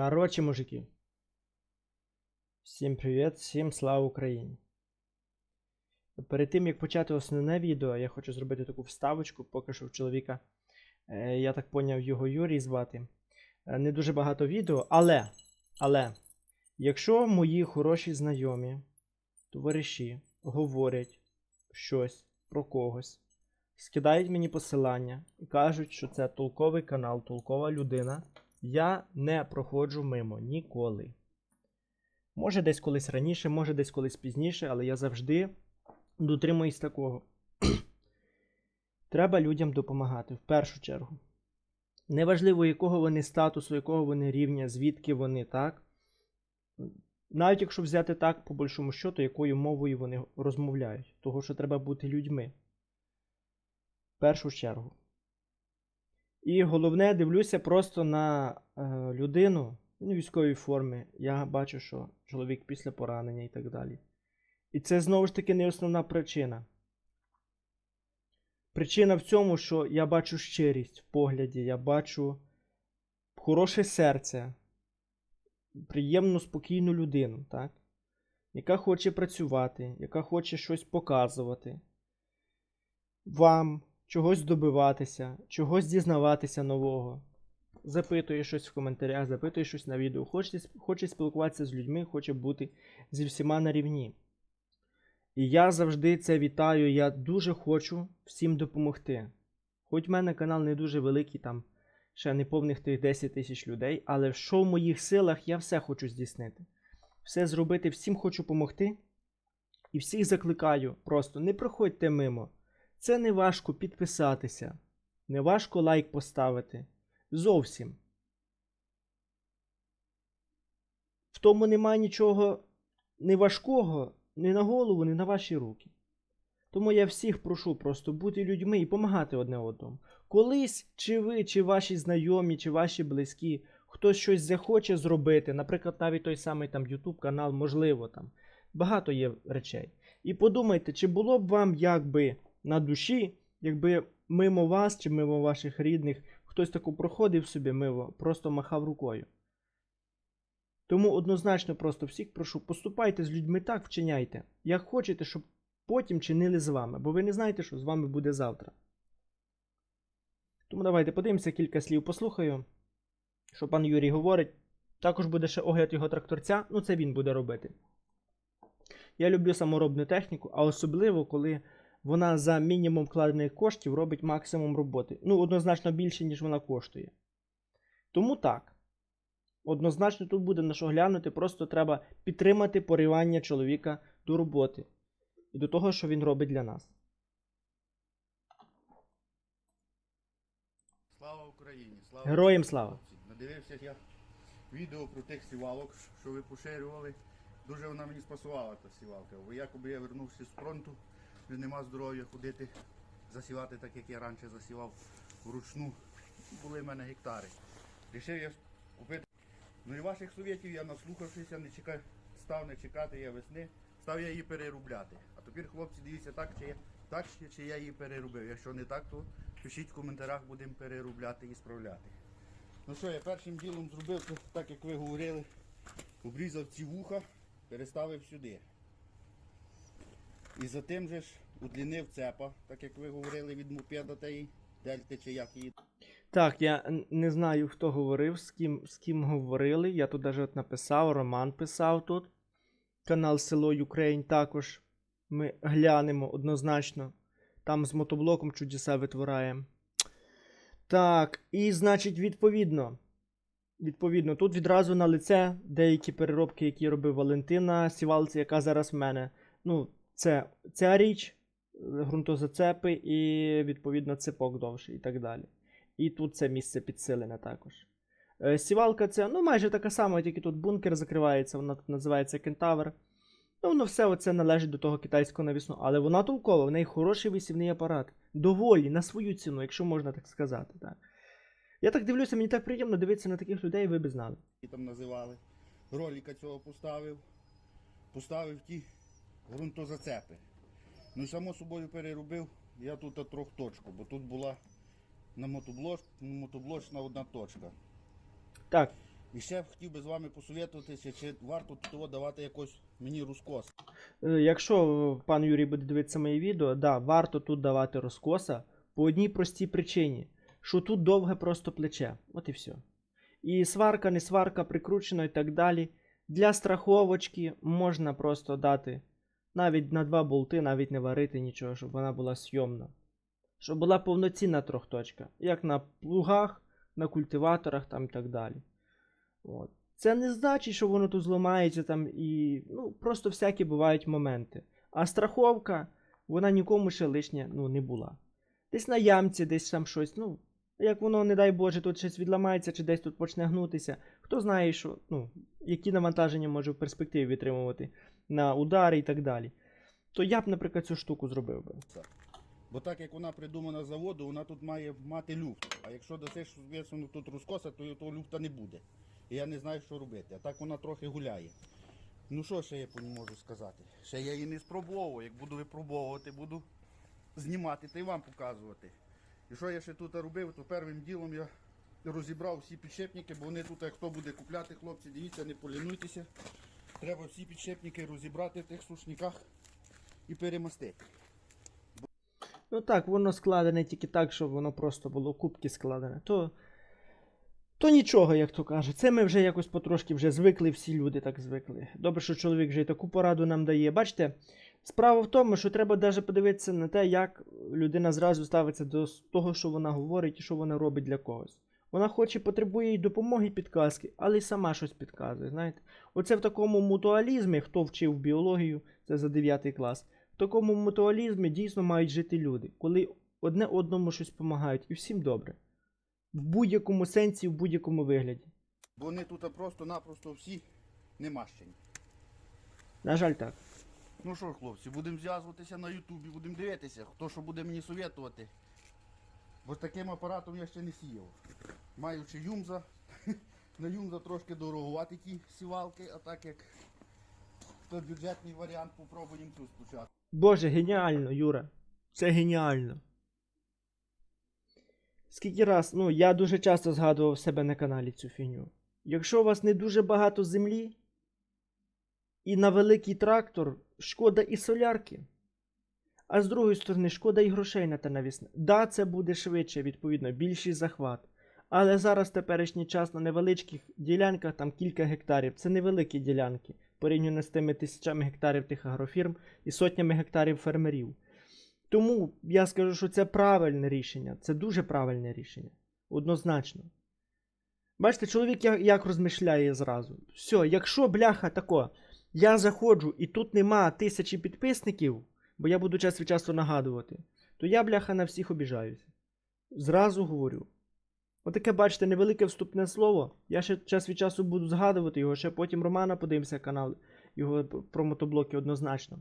Короче, мужики. Всім привіт, всім слава Україні. Перед тим як почати основне відео, я хочу зробити таку вставочку, поки що в чоловіка, е, я так поняв, його Юрій звати. Е, Не дуже багато відео, але, але, якщо мої хороші знайомі, товариші говорять щось про когось, скидають мені посилання і кажуть, що це толковий канал, толкова людина, я не проходжу мимо ніколи. Може, десь колись раніше, може десь колись пізніше, але я завжди дотримуюсь такого. Треба людям допомагати в першу чергу. Неважливо, якого вони статусу, якого вони рівня, звідки вони, так? Навіть якщо взяти так, по большому счету, якою мовою вони розмовляють, того, що треба бути людьми. В першу чергу. І головне, дивлюся просто на е, людину в військовій формі. Я бачу, що чоловік після поранення і так далі. І це знову ж таки не основна причина. Причина в цьому, що я бачу щирість в погляді, я бачу хороше серце, приємну, спокійну людину, так? яка хоче працювати, яка хоче щось показувати. Вам чогось добиватися, чогось дізнаватися нового. Запитує щось в коментарях, запитує щось на відео, хоче, хоче спілкуватися з людьми, хоче бути зі всіма на рівні. І я завжди це вітаю. Я дуже хочу всім допомогти. Хоч в мене канал не дуже великий, там ще не повних тих 10 тисяч людей, але що в моїх силах, я все хочу здійснити. Все зробити, всім хочу допомогти. І всіх закликаю, просто не проходьте мимо. Це не важко підписатися, не важко лайк поставити. Зовсім. В тому немає нічого не важкого ні на голову, ні на ваші руки. Тому я всіх прошу просто бути людьми і допомагати одне одному. Колись чи ви, чи ваші знайомі, чи ваші близькі, хтось щось захоче зробити, наприклад, навіть той самий там YouTube канал, можливо, там багато є речей. І подумайте, чи було б вам якби на душі, якби мимо вас чи мимо ваших рідних хтось таку проходив собі мимо, просто махав рукою. Тому однозначно просто всіх прошу, поступайте з людьми так, вчиняйте, як хочете, щоб потім чинили з вами, бо ви не знаєте, що з вами буде завтра. Тому давайте подивимося кілька слів, послухаю, що пан Юрій говорить. Також буде ще огляд його тракторця, ну це він буде робити. Я люблю саморобну техніку, а особливо, коли вона за мінімум вкладених коштів робить максимум роботи. Ну, однозначно більше, ніж вона коштує. Тому так. Однозначно тут буде на що глянути, просто треба підтримати поривання чоловіка до роботи і до того, що він робить для нас. Слава Україні! Слава Героям слава! Надивився я відео про тих сівалок, що ви поширювали. Дуже вона мені спасувала та сівалка. Бо якоби я вернувся з фронту, вже нема здоров'я ходити, засівати так, як я раніше засівав вручну. Були в мене гектари. Рішив я купити. Ну і ваших совєтів я наслухавшися, не чекав, став не чекати я весни, став я її переробляти. А тепер, хлопці, дивіться, так чи я, так, чи я її переробив. Якщо не так, то пишіть в коментарях, будемо переробляти і справляти. Ну що, я першим ділом зробив, так як ви говорили, обрізав ці вуха, переставив сюди. І за тим же ж удлінив цепа, так як ви говорили від мопеда тієї дельти чи як її. Так, я не знаю, хто говорив, з ким, з ким говорили. Я тут навіть написав, Роман писав тут. Канал Село Юкрейн також. Ми глянемо однозначно. Там з мотоблоком чудеса витворяємо. Так, і значить, відповідно. Відповідно, тут відразу на лице деякі переробки, які робив Валентина Сівалці, яка зараз в мене. Ну, це ця річ, е, ґрунтозацепи і відповідно цепок довший і так далі. І тут це місце підсилене також. Е, Сівалка це ну, майже така сама, тільки тут бункер закривається, вона тут називається Кентавр. Ну, воно все оце належить до того китайського навісного. Але вона толкова, в неї хороший висівний апарат. Доволі, на свою ціну, якщо можна так сказати. Так. Я так дивлюся, мені так приємно дивитися на таких людей, ви б знали. там називали. Роліка цього поставив. Поставив ті ґрунтозацепи. Ну і само собою переробив я тут трьох точку, бо тут була на мотоблоч, мотоблочна одна точка. Так, І ще хотів би з вами посовітуватися, чи варто тут давати якось мені розкос. Е, Якщо е, пан Юрій буде дивитися моє відео, да, варто тут давати розкоса по одній простій причині, що тут довге просто плече. От і все. І сварка, не сварка, прикручено і так далі. Для страховочки можна просто дати навіть на два болти, навіть не варити нічого, щоб вона була сйомна. Щоб була повноцінна трьохточка, як на плугах, на культиваторах там і так далі. От. Це не значить, що воно тут зламається там і. Ну, просто всякі бувають моменти. А страховка, вона нікому ще лишня ну, не була. Десь на ямці, десь там щось, ну, як воно, не дай Боже, тут щось відламається чи десь тут почне гнутися. Хто знає, що, ну, які навантаження може в перспективі витримувати на удари і так далі. То я б, наприклад, цю штуку зробив би. Бо так як вона придумана заводу, вона тут має мати люфт. А якщо дасиш звісно, тут розкоса, то того люфта не буде. І я не знаю, що робити. А так вона трохи гуляє. Ну що ще я можу сказати? Ще я її не спробував. Як буду випробовувати, буду знімати та й вам показувати. І що я ще тут робив, то першим ділом я розібрав всі підшипники, бо вони тут, як хто буде купляти, хлопці, дивіться, не полінуйтеся. Треба всі підшипники розібрати в тих сушниках і перемастити. Ну так, воно складене тільки так, щоб воно просто було кубки складене. То, то нічого, як то кажуть. Це ми вже якось потрошки вже звикли, всі люди так звикли. Добре, що чоловік вже і таку пораду нам дає. Бачите, справа в тому, що треба навіть подивитися на те, як людина зразу ставиться до того, що вона говорить і що вона робить для когось. Вона хоче, потребує й допомоги і підказки, але й сама щось підказує. Знаєте, оце в такому мутуалізмі, хто вчив біологію, це за 9 клас. В такому мутуалізмі дійсно мають жити люди, коли одне одному щось допомагають, і всім добре. В будь-якому сенсі, в будь-якому вигляді. Бо вони тут просто-напросто всі немащені. На жаль, так. Ну що, хлопці, будемо зв'язуватися на Ютубі, будемо дивитися, хто що буде мені совєтувати. Бо таким апаратом я ще не сіяв. Маючи юмза, на юмза трошки дороговати ті сівалки, а так як то бюджетний варіант, попробуємо цю спочатку. Боже, геніально, Юра. Це геніально. Скільки раз, ну, я дуже часто згадував себе на каналі цю фігню. Якщо у вас не дуже багато землі, і на великий трактор шкода і солярки. А з другої сторони, шкода і грошей на те навісне. Да, це буде швидше, відповідно, більший захват. Але зараз теперішній час на невеличких ділянках, там кілька гектарів, це невеликі ділянки, порівняно з тими тисячами гектарів тих агрофірм і сотнями гектарів фермерів. Тому я скажу, що це правильне рішення, це дуже правильне рішення. Однозначно. Бачите, чоловік як, як розмишляє зразу. Все, якщо бляха тако, я заходжу і тут нема тисячі підписників, бо я буду час від часу нагадувати, то я, бляха, на всіх обіжаюся. Зразу говорю. Отаке, бачите, невелике вступне слово. Я ще час від часу буду згадувати його, ще потім Романа подивимося канал, його про мотоблоки однозначно.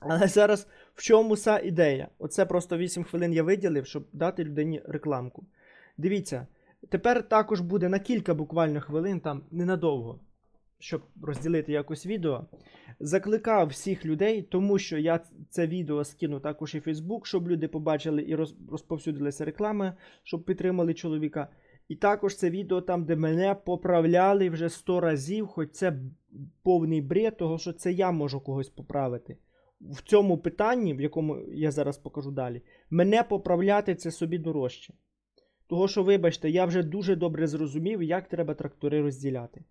Але зараз в чому са ідея? Оце просто 8 хвилин я виділив, щоб дати людині рекламку. Дивіться, тепер також буде на кілька буквально хвилин, там ненадовго, щоб розділити якось відео. Закликав всіх людей, тому що я це відео скину також і в Facebook, щоб люди побачили і роз- розповсюдилася реклама, щоб підтримали чоловіка. І також це відео там, де мене поправляли вже 100 разів, хоч це повний бред, того що це я можу когось поправити. В цьому питанні, в якому я зараз покажу далі, мене поправляти це собі дорожче. Того, що, вибачте, я вже дуже добре зрозумів, як треба трактори розділяти.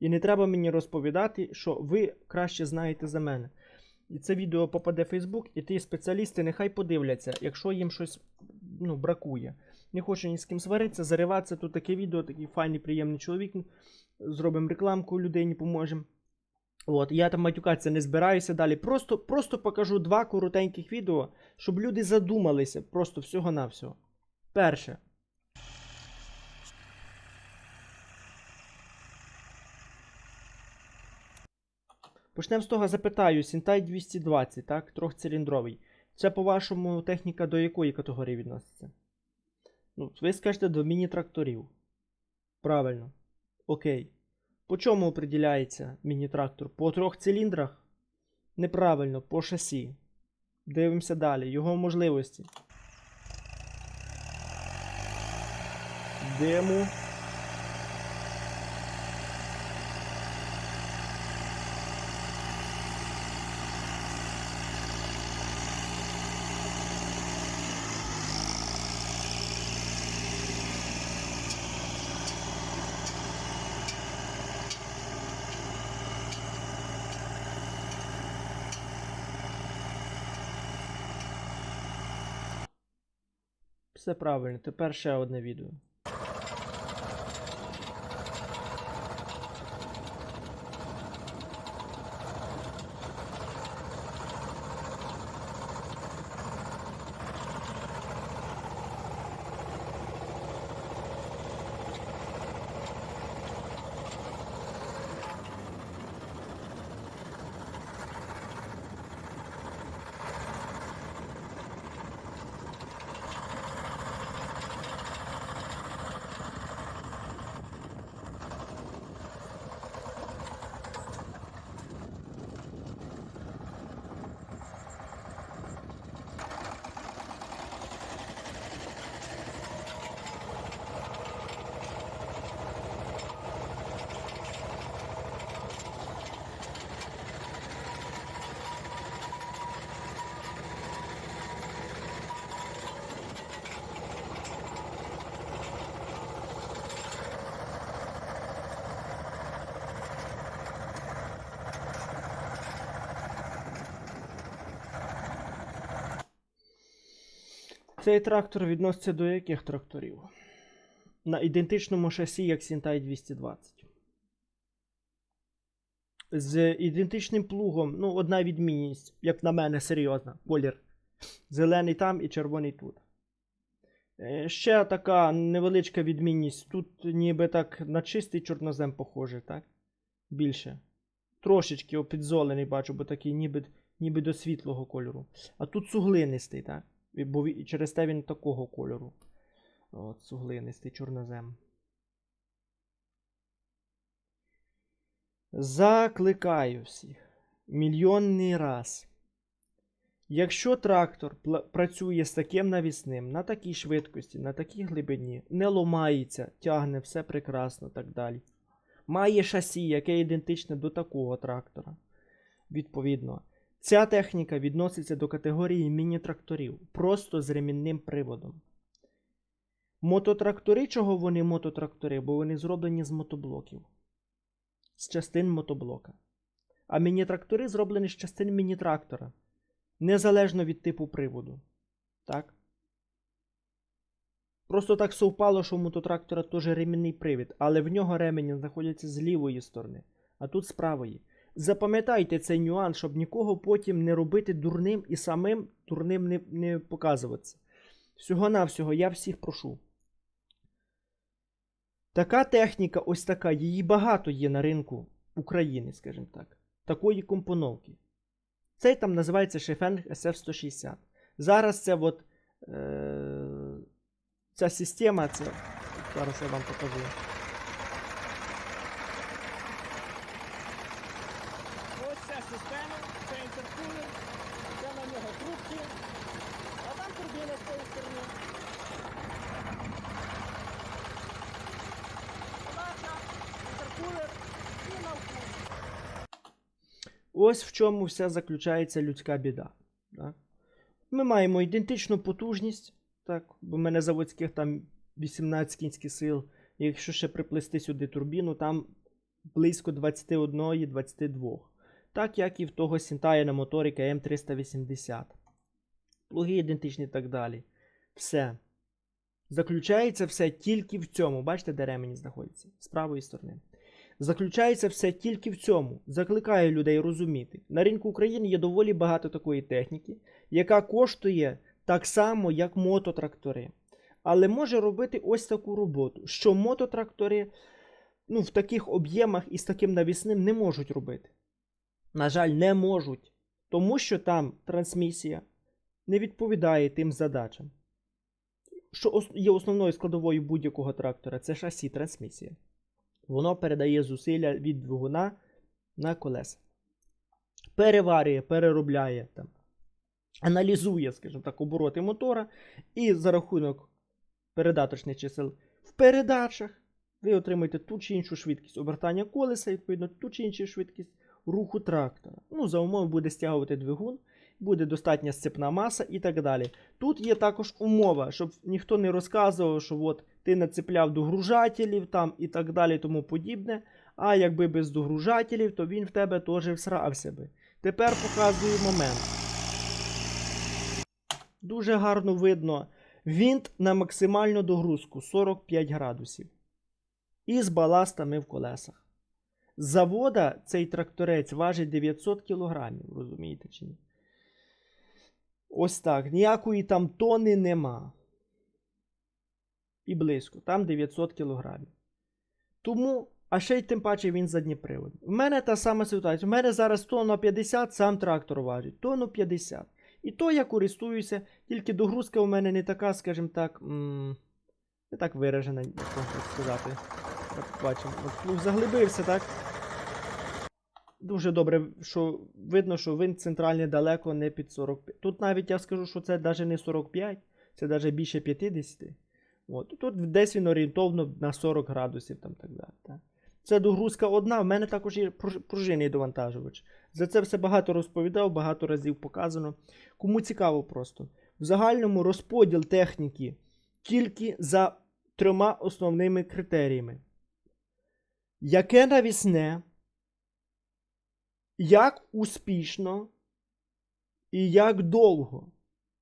І не треба мені розповідати, що ви краще знаєте за мене. І це відео попаде в Facebook, і ті спеціалісти нехай подивляться, якщо їм щось ну, бракує. Не хочу ні з ким сваритися, зариватися. Тут таке відео, такий файний, приємний чоловік. Зробимо рекламку людині, поможемо. От, я там матюкатися не збираюся далі. Просто, просто покажу два коротеньких відео, щоб люди задумалися просто всього-навсього. Перше. Почнемо з того, запитаю, Сінтай 220, так, трьохциліндровий. Це, по-вашому, техніка до якої категорії відноситься? Ну, ви скажете до міні-тракторів. Правильно. Окей. По чому определяється міні-трактор? По трьох циліндрах? Неправильно, по шасі. Дивимося далі. Його можливості. Диму. Все правильно, тепер ще одне відео. Цей трактор відноситься до яких тракторів? На ідентичному шасі, як Сінтай 220. З ідентичним плугом, ну, одна відмінність, як на мене, серйозна. Колір. Зелений там і червоний тут. Е, Ще така невеличка відмінність. Тут ніби так на чистий чорнозем похоже, так? Більше. Трошечки опідзолений бачу, бо такий ніби, ніби до світлого кольору. А тут суглинистий, так? Бо через те він такого кольору. От, суглинистий чорнозем. Закликаю всіх. Мільйонний раз. Якщо трактор працює з таким навісним, на такій швидкості, на такій глибині, не ломається, тягне все прекрасно так далі. Має шасі, яке ідентичне до такого трактора. Відповідно, ця техніка відноситься до категорії міні-тракторів, просто з ремінним приводом. Мототрактори, чого вони мототрактори? Бо вони зроблені з мотоблоків, з частин мотоблока. А міні-трактори зроблені з частин міні-трактора, незалежно від типу приводу. Так? Просто так совпало, що у мототрактора теж ремінний привід, але в нього ремені знаходяться з лівої сторони, а тут з правої. Запам'ятайте цей нюанс, щоб нікого потім не робити дурним і самим дурним не, не показуватися. Всього-навсього я всіх прошу. Така техніка, ось така, її багато є на ринку України, скажімо так. Такої компоновки. Цей там називається Шефенг SF160. Зараз це от, е, ця система, це. Зараз я вам покажу. Ось ця система, це інтеркулер, це на нього трубки, а там турбіна з тої сторони. Подача, інтеркулер і навколо. Ось в чому вся заключається людська біда. Так? Ми маємо ідентичну потужність, так, бо в мене заводських там 18 кінських сил. Якщо ще приплести сюди турбіну, там близько 21-22. Так як і в того Сінтая на моторі КМ380. Плуги ідентичні і так далі. Все. Заключається все тільки в цьому. Бачите, де ремені знаходяться? З правої сторони. Заключається все тільки в цьому. Закликаю людей розуміти. На ринку України є доволі багато такої техніки, яка коштує так само, як мототрактори. Але може робити ось таку роботу, що мототрактори ну, в таких об'ємах і з таким навісним не можуть робити. На жаль, не можуть. Тому що там трансмісія не відповідає тим задачам. Що є основною складовою будь-якого трактора, це шасі трансмісія. Воно передає зусилля від двигуна на колеса. Переварює, переробляє там, аналізує, скажімо так, обороти мотора, і за рахунок передаточних чисел в передачах ви отримаєте ту чи іншу швидкість обертання колеса, відповідно, ту чи іншу швидкість руху трактора. Ну, за умови буде стягувати двигун, буде достатня сцепна маса і так далі. Тут є також умова, щоб ніхто не розказував, що от ти нацепляв догружателів там і так далі, тому подібне. А якби без догружателів, то він в тебе теж всрався би. Тепер показую момент. Дуже гарно видно Вінт на максимальну догрузку 45 градусів. І з баластами в колесах. З завода цей тракторець важить 900 кілограмів, розумієте чи ні? Ось так. Ніякої там тони нема. І близько. Там 900 кілограмів. Тому, а ще й тим паче він задніприводний. У мене та сама ситуація. У мене зараз тонна 50, сам трактор важить. Тонну 50. І то я користуюся, тільки догрузка у мене не така, скажімо так, не так виражена, як можна так сказати. От бачимо, от заглибився, так? Дуже добре, що видно, що винт центральний далеко не під 45. Тут навіть я скажу, що це навіть не 45, це навіть більше 50. От. Тут десь він орієнтовно на 40 градусів там так далі. Так. Це догрузка одна, в мене також є пруж- пружинний довантажувач. За це все багато розповідав, багато разів показано. Кому цікаво просто. В загальному розподіл техніки тільки за трьома основними критеріями. Яке навісне, як успішно і як довго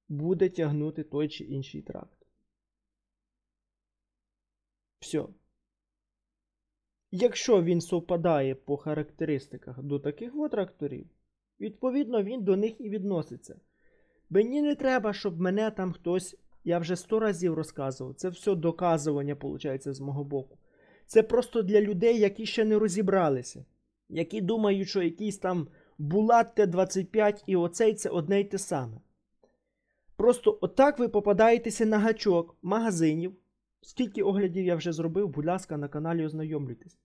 буде тягнути той чи інший трактор. Все. Якщо він совпадає по характеристиках до таких от тракторів, відповідно він до них і відноситься. Мені не треба, щоб мене там хтось, я вже сто разів розказував, це все доказування, виходить, з мого боку. Це просто для людей, які ще не розібралися, які думають, що якийсь там Булат Т-25 і оцей це одне й те саме. Просто отак ви попадаєтеся на гачок магазинів. Скільки оглядів я вже зробив, будь ласка, на каналі ознайомлюйтесь.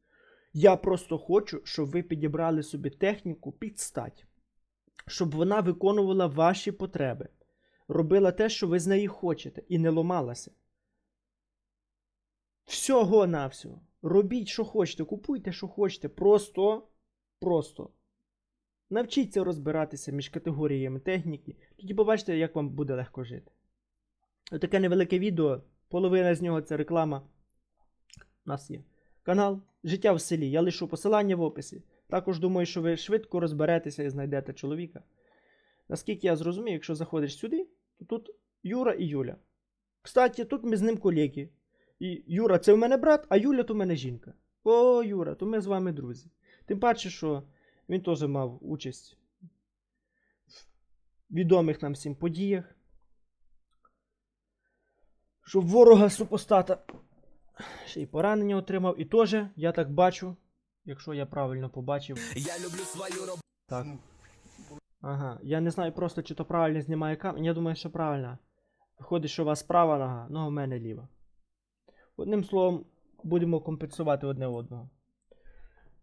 Я просто хочу, щоб ви підібрали собі техніку під стать, щоб вона виконувала ваші потреби, робила те, що ви з неї хочете, і не ломалася. Всього навсього. Робіть, що хочете, купуйте, що хочете. Просто, просто. Навчіться розбиратися між категоріями техніки, тоді побачите, як вам буде легко жити. Отаке невелике відео. Половина з нього це реклама. У нас є канал Життя в селі. Я лишу посилання в описі. Також думаю, що ви швидко розберетеся і знайдете чоловіка. Наскільки я зрозумів, якщо заходиш сюди, то тут Юра і Юля. Кстати, тут ми з ним колеги. І Юра, це в мене брат, а Юля то в мене жінка. О, Юра, то ми з вами друзі. Тим паче, що він теж мав участь в відомих нам всім подіях. Щоб ворога супостата ще й поранення отримав. І теж, я так бачу, якщо я правильно побачив. Я люблю свою роботу. Так. Ну, Ага. Я не знаю просто, чи то правильно знімає камера. Я думаю, що правильно. Виходить, що у вас права нога, нога в мене ліва. Одним словом, будемо компенсувати одне одного.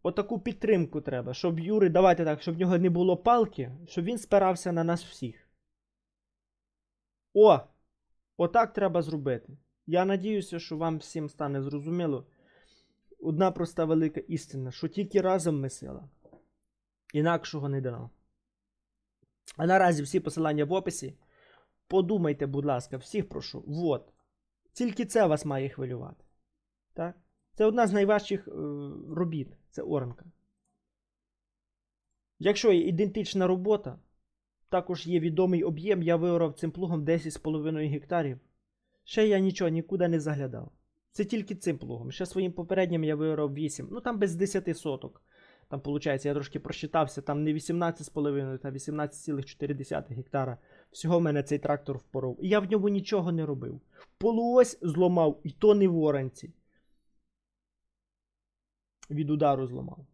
Отаку підтримку треба, щоб Юри, давайте так, щоб в нього не було палки, щоб він спирався на нас всіх. О! Отак треба зробити. Я надіюся, що вам всім стане зрозуміло. Одна проста велика істина, що тільки разом ми сила. Інакшого не дано. А наразі всі посилання в описі. Подумайте, будь ласка, всіх прошу. Вот. Тільки це вас має хвилювати. Так? Це одна з найважчих е, робіт. Це оранка. Якщо є ідентична робота, також є відомий об'єм, я виорав цим плугом 10,5 гектарів. Ще я нічого нікуди не заглядав. Це тільки цим плугом. Ще своїм попереднім я виорав 8. Ну там без 10 соток. Там, виходить, я трошки просчитався, там не 18,5, та 18,4 гектара. Всього в мене цей трактор впоров. І я в ньому нічого не робив. Полуось зломав, і то не в оранці. Від удару зламав.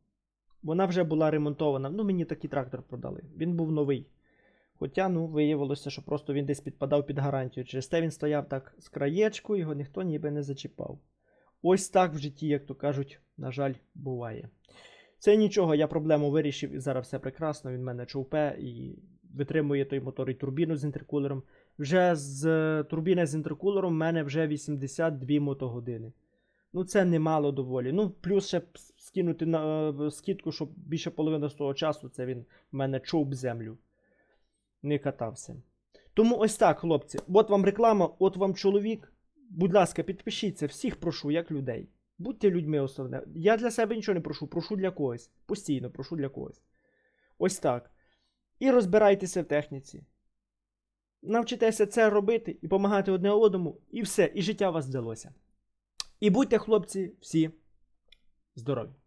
Вона вже була ремонтована. Ну, мені такий трактор продали. Він був новий. Хоча, ну, виявилося, що просто він десь підпадав під гарантію. Через те він стояв так з краєчку, його ніхто ніби не зачіпав. Ось так в житті, як то кажуть, на жаль, буває. Це нічого, я проблему вирішив і зараз все прекрасно. Він мене човпе і витримує той мотор і турбіну з інтеркулером. Вже з турбіни з інтеркулером в мене вже 82 мотогодини. Ну, це немало доволі. Ну, плюс ще скинути на скидку, щоб більше половини з того часу це він в мене човп землю. Не катався. Тому ось так, хлопці. От вам реклама, от вам чоловік. Будь ласка, підпишіться, всіх прошу, як людей. Будьте людьми основне. Я для себе нічого не прошу, прошу для когось. Постійно прошу для когось. Ось так. І розбирайтеся в техніці. навчитеся це робити і допомагати одне одному, і все, і життя вас вдалося. І будьте, хлопці, всі здорові!